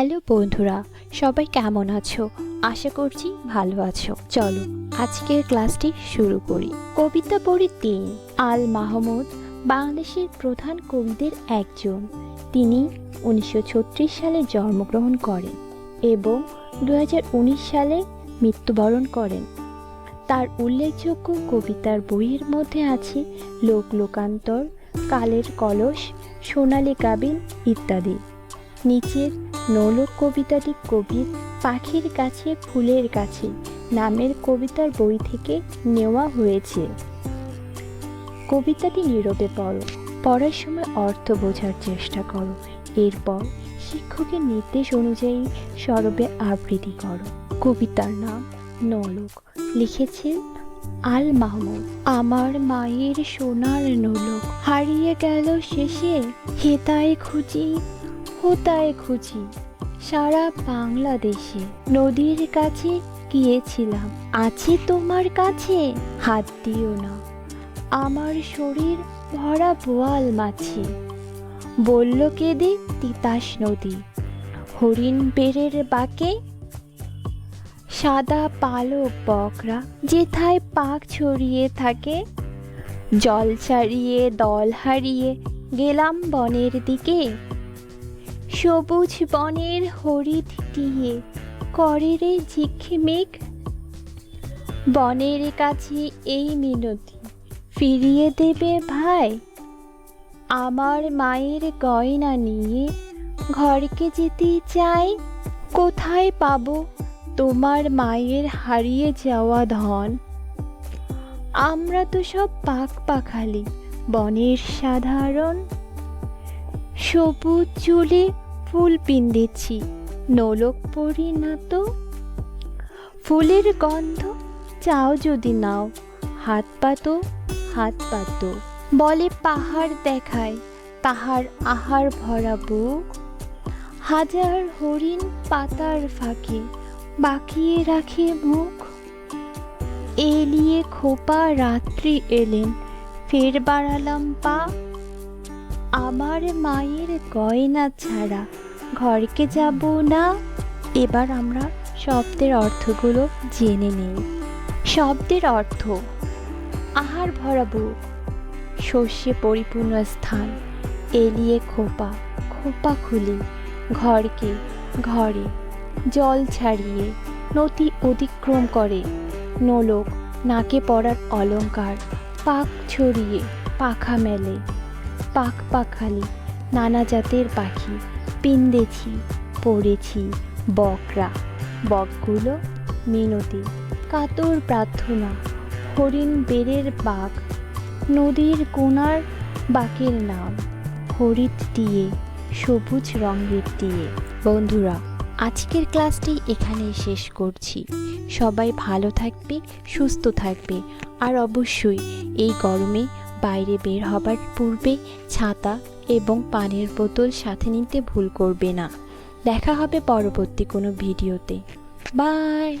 Hello বন্ধুরা, সবাই কেমন আছো? আশা করছি ভালো আছো। চলো, আজকের ক্লাসটি শুরু করি। কবিতা পড়ি তিন, আল মাহমুদ বাংলাদেশের প্রধান কবিদের একজন। তিনি উনিশশো ছত্রিশ সালে জন্মগ্রহণ করেন এবং দু হাজার উনিশ সালে মৃত্যুবরণ করেন। তার উল্লেখযোগ্য কবিতার বইয়ের মধ্যে আছে লোক লোকান্তর, কালের কলস, সোনালী কাবিন ইত্যাদি। নিচের নৌলোক কবিতাটি কবির পাখির কাছে, ফুলের কাছে নামের কবিতার বই থেকে নেওয়া হয়েছে। কবিতাটি নীরবে পড়ো। পড়ার সময় অর্থ বোঝার চেষ্টা করো। এরপর শিক্ষকের নির্দেশ অনুযায়ী সরবে আবৃত্তি করো। কবিতার নাম নলক। লিখেছেন আল মাহমুদ। আমার মায়ের সোনার নলক। হারিয়ে গেল শেষে। হেতায় খুঁজি হোতায় খুঁজি? সারা বাংলাদেশে নদীর কাছে গিয়েছিলাম। আছে তোমার কাছে? হাত দিও না। আমার শরীর ভরা বোয়াল মাছে। বলল কেঁদে তিতাস নদী। হরিণ বেড়ের বাঁকে। সাদা পালক বকরা যেথায় পাক ছড়িয়ে থাকে। জল ছাড়িয়ে দল হারিয়ে গেলাম বনের দিকে। সবুজ বনের হরিদ দিয়ে করে রে ঝিকমিক বনের কাছে এই মিনতি, ফিরিয়ে দেবে ভাই। আমার মায়ের গয়না নিয়ে ঘরকে যেতে চাই, কোথায় পাবো তোমার মায়ের হারিয়ে যাওয়া ধন? আমরা তো সব পাক পাখালি, বনের সাধারণ। সবুজ চুলে ফুল পিন্দেছি, নোলক পরি না তো? ফুলের গন্ধ চাও যদি নাও, হাত পাতো হাত পাতো বলে পাহাড় দেখায়, তাহার আহার ভরা বুক। হাজার হরিণ পাতার ফাঁকে বাকিয়ে রাখে মুখ। এলিয়ে খোপা রাত্রি এলেন, ফের বাড়ালাম পা। আমার মায়ের গয়না ছাড়া ঘরকে যাব না। এবার আমরা শব্দের অর্থগুলো জেনে নেই। শব্দের অর্থ, আহার ভরা বুক শস্যে পরিপূর্ণ স্থান, এলিয়ে খোপা খোপা খুলি, ঘরকে ঘরে, জল ছাড়িয়ে নদী অতিক্রম করে, নোলক নাকে পড়ার অলংকার পাক ছড়িয়ে, পাখা মেলে। পাক পাখালি, নানা জাতের পাখি, পিন্দেছি, পড়েছি, বকরা। বকগুলো মিনতি, কাতর প্রার্থনা, হরিণ বেড়ের বাঘ, নদীর কোনার বাকের নাম হরিৎ দিয়ে, সবুজ রঙের দিয়ে। বন্ধুরা, আজকের ক্লাসটি এখানেই শেষ করছি। সবাই ভালো থাকবে, সুস্থ থাকবে, আর অবশ্যই এই গরমে বাইরে বের হবার পূর্বে ছাতা এবং পানির বোতল সাথে নিতে ভুল করবে না। দেখা হবে পরবর্তী কোনো ভিডিওতে। বাই!